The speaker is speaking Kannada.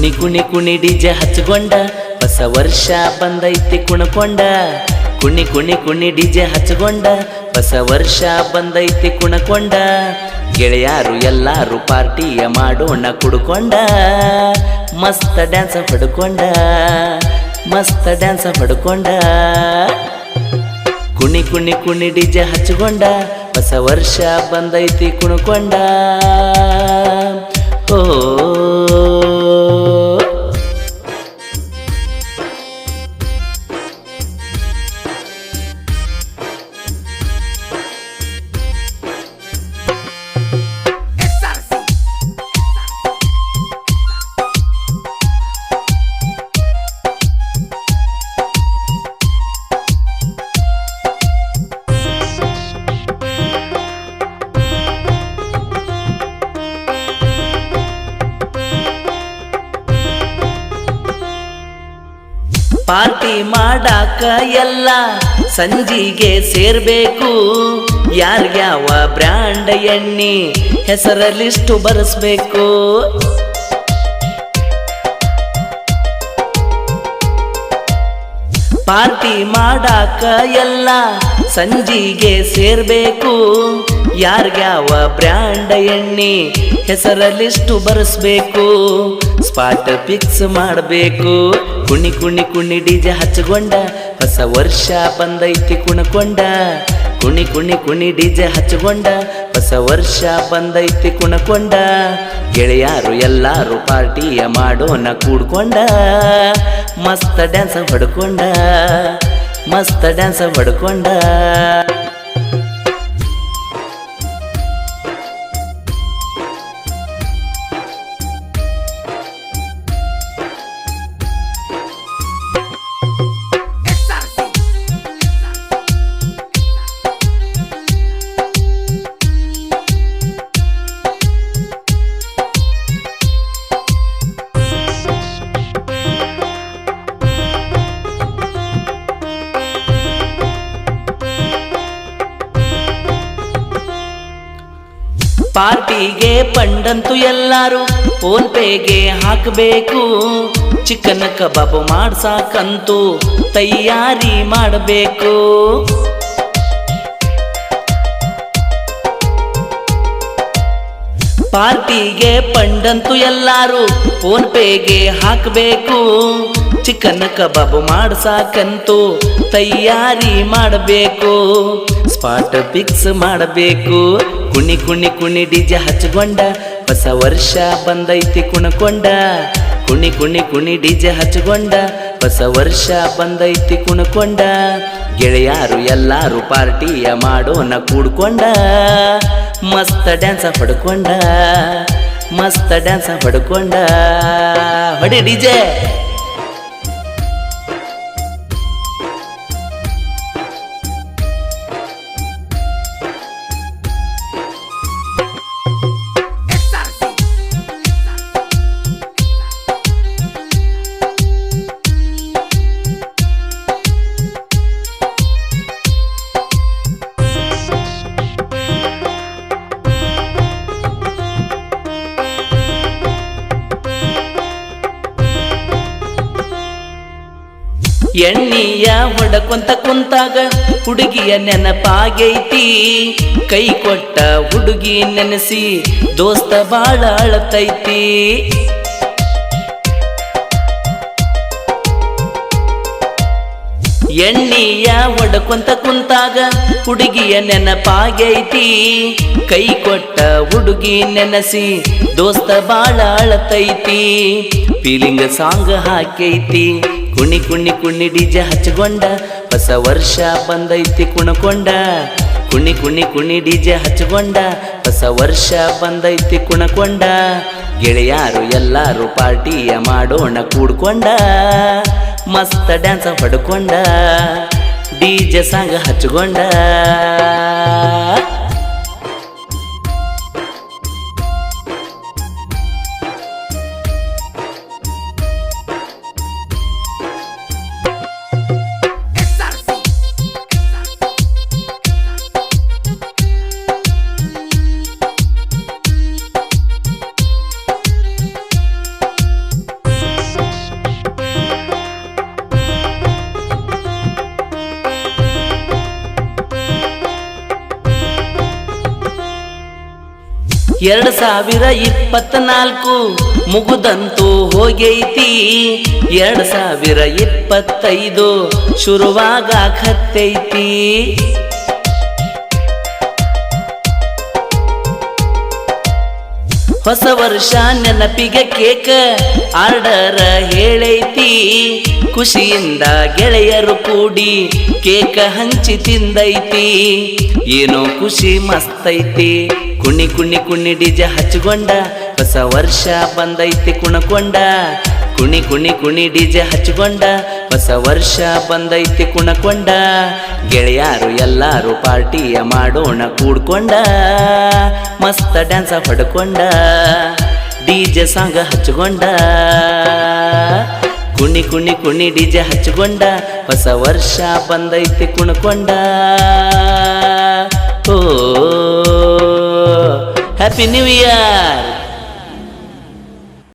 ಕುಣಿ ಕುಣಿ ಕುಣಿ ಡಿಜೆ ಹಚ್ಕೊಂಡ. ಹೊಸ ವರ್ಷ ಬಂದೈತಿ ಕುಣಕೊಂಡ. ಕುಣಿ ಕುಣಿ ಕುಣಿ ಡಿಜೆ ಹಚ್ಕೊಂಡ. ಹೊಸ ವರ್ಷ ಬಂದೈತಿ ಕುಣಕೊಂಡ. ಗೆಳೆಯಾರು ಎಲ್ಲಾರು ಪಾರ್ಟಿಯ ಮಾಡೋಣ ಕುಡ್ಕೊಂಡ. ಮಸ್ತ ಡ್ಯಾನ್ಸ್ ಪಡ್ಕೊಂಡ ಮಸ್ತ ಡ್ಯಾನ್ಸ್ ಪಡ್ಕೊಂಡ ಕುಣಿ ಕುಣಿ ಕುಣಿ ಡಿಜೆ ಹಚ್ಕೊಂಡ. ಹೊಸ ವರ್ಷ ಬಂದೈತಿ ಕುಣ್ಕೊಂಡ. ಓ ಪಾರ್ಟಿ ಮಾಡಾಕ ಎಲ್ಲ ಸಂಜಿಗೆ ಸೇರ್ಬೇಕು. ಯಾರ್ಯಾವ ಬ್ರ್ಯಾಂಡ್ ಎಣ್ಣೆ ಹೆಸರ ಲಿಸ್ಟು ಬರೆಸ್ಬೇಕು? ಪಾರ್ಟಿ ಮಾಡಾಕ ಎಲ್ಲ ಸಂಜಿಗೆ ಸೇರ್ಬೇಕು. ಯಾರ್ಯಾವ ಬ್ರ್ಯಾಂಡ್ ಎಣ್ಣೆ ಹೆಸರ ಲಿಸ್ಟು ಬರೆಸ್ಬೇಕು? ಸ್ಪಾಟ್ ಫಿಕ್ಸ್ ಮಾಡಬೇಕು. ಕುಣಿ ಕುಣಿ ಕುಣಿ ಡಿಜೆ ಹಚ್ಚಿಕೊಂಡ ಹೊಸ ವರ್ಷ ಬಂದೈತಿ ಕುಣಕೊಂಡ. ಕುಣಿ ಕುಣಿ ಕುಣಿ ಡಿಜೆ ಹಚ್ಚಿಕೊಂಡ ಹೊಸ ವರ್ಷ ಬಂದೈತಿ ಕುಣಕೊಂಡ. ಗೆಳೆಯಾರು ಎಲ್ಲಾರು ಪಾರ್ಟಿಯ ಮಾಡೋಣ ಕೂಡ್ಕೊಂಡ. ಮಸ್ತ್ ಡ್ಯಾನ್ಸ್ ಹೊಡ್ಕೊಂಡ, ಮಸ್ತ್ ಡ್ಯಾನ್ಸ್ ಹೊಡ್ಕೊಂಡ. ಪಾರ್ಟಿಗೆ ಪಂಡಂತು ಎಲ್ಲಾರು ಫೋನ್ ಪೇಗೆ ಹಾಕಬೇಕು. ಚಿಕನ್ ಕಬಾಬ್ ಮಾಡ್ಸಾಕಂತೂ ತಯಾರಿ ಮಾಡಬೇಕು. ಪಾರ್ಟಿಗೆ ಪಂಡಂತು ಎಲ್ಲಾರು ಫೋನ್ ಪೇಗೆ ಹಾಕಬೇಕು. ಚಿಕನ್ ಕಬಾಬ್ ಮಾಡ್ಸಾಕಂತೂ ತಯಾರಿ ಮಾಡಬೇಕು. ಸ್ಪಾಟ್ ಫಿಕ್ಸ್ ಮಾಡಬೇಕು. ಕುಣಿ ಕುಣಿ ಕುಣಿ ಡಿಜೆ ಹಚ್ಕೊಂಡ. ಹೊಸ ವರ್ಷ ಬಂದೈತಿ ಕುಣಕೊಂಡ. ಕುಣಿ ಕುಣಿ ಕುಣಿ ಡಿಜೆ ಹಚ್ಕೊಂಡ. ಹೊಸ ವರ್ಷ ಬಂದೈತಿ ಕುಣಕೊಂಡ. ಗೆಳೆಯಾರು ಎಲ್ಲಾರು ಪಾರ್ಟಿಯ ಮಾಡೋನ ಕೂಡ್ಕೊಂಡ. ಮಸ್ತ ಡ್ಯಾನ್ಸ ಪಡ್ಕೊಂಡ ಮಸ್ತ ಡ್ಯಾನ್ಸ ಪಡ್ಕೊಂಡ ಹೊಡಿ ಡಿಜೆ. ಎಣ್ಣಿಯ ಹೊಡಕೊಂತ ಕುಂತಾಗ ಹುಡುಗಿಯ ನೆನಪಾಗೈತಿ. ಕೈ ಕೊಟ್ಟ ಹುಡುಗಿ ನೆನೆಸಿ ದೋಸ್ತ ಬಾಳ ಅಳತೈತಿ. ಎಣ್ಣಿಯ ಹೊಡಕೊಂತ ಕುಂತಾಗ ಹುಡುಗಿಯ ನೆನಪಾಗೈತಿ. ಕೈ ಕೊಟ್ಟ ಹುಡುಗಿ ನೆನಸಿ ದೋಸ್ತ ಬಾಳ ಅಳತೈತಿ. Feeling song ಹಾಕೈತಿ. ಕುಣಿ ಕುಣಿ ಕುಣಿ ಡಿಜೆ ಹಚ್ಕೊಂಡ. ಹೊಸ ವರ್ಷ ಬಂದೈತಿ ಕುಣಕೊಂಡ. ಕುಣಿ ಕುಣಿ ಕುಣಿ ಡಿಜೆ ಹಚ್ಕೊಂಡ. ಹೊಸ ವರ್ಷ ಬಂದೈತಿ ಕುಣಕೊಂಡ. ಗೆಳೆಯಾರು ಎಲ್ಲಾರು ಪಾರ್ಟಿಯ ಮಾಡೋಣ ಕೂಡ್ಕೊಂಡ. ಮಸ್ತ ಡ್ಯಾನ್ಸ್ ಹೊಡ್ಕೊಂಡ. ಡಿಜೆ ಸಾಂಗ್ ಹಚ್ಕೊಂಡ. ಎರಡು ಸಾವಿರ ಇಪ್ಪತ್ನಾಲ್ಕು ಮುಗುದಂತೂ ಹೋಗೈತಿ ಎರಡು ಸಾವಿರ ಇಪ್ಪತ್ತೈದು ಶುರುವಾಗತ್ತೈತಿ ಹೊಸ ವರ್ಷ ನೆನಪಿಗೆ ಕೇಕ. ಆರ್ಡರ್ ಹೇಳೈತಿ, ಖುಷಿಯಿಂದ ಗೆಳೆಯರು ಕೂಡಿ ಕೇಕ ಹಂಚಿ ತಿಂದೈತಿ. ಏನೋ ಖುಷಿ ಮಸ್ತೈತಿ, ಕುಣಿ ಕುಣಿ ಕುಣಿ ಡಿಜೆ ಹಚ್ಕೊಂಡ. ಹೊಸ ವರ್ಷ ಬಂದೈತಿ ಕುಣಕೊಂಡ. ಕುಣಿ ಕುಣಿ ಕುಣಿ ಡಿಜೆ ಹಚ್ಚಿಕೊಂಡ ಹೊಸ ವರ್ಷ ಬಂದೈತಿ ಕುಣಕೊಂಡ. ಗೆಳೆಯಾರು ಎಲ್ಲಾರು ಪಾರ್ಟಿಯ ಮಾಡೋಣ ಕೂಡ್ಕೊಂಡ. ಮಸ್ತ ಡ್ಯಾನ್ಸ ಹೊಡ್ಕೊಂಡ. ಡಿಜೆ ಸಾಂಗ್ ಹಚ್ಚಿಕೊಂಡ ಕುಣಿ ಕುಣಿ ಕುಣಿ ಡಿಜೆ ಹಚ್ಚಿಕೊಂಡ ಹೊಸ ವರ್ಷ ಬಂದೈತಿ ಕುಣ್ಕೊಂಡ. ಓ, ಹ್ಯಾಪಿ ನ್ಯೂ ಇಯರ್.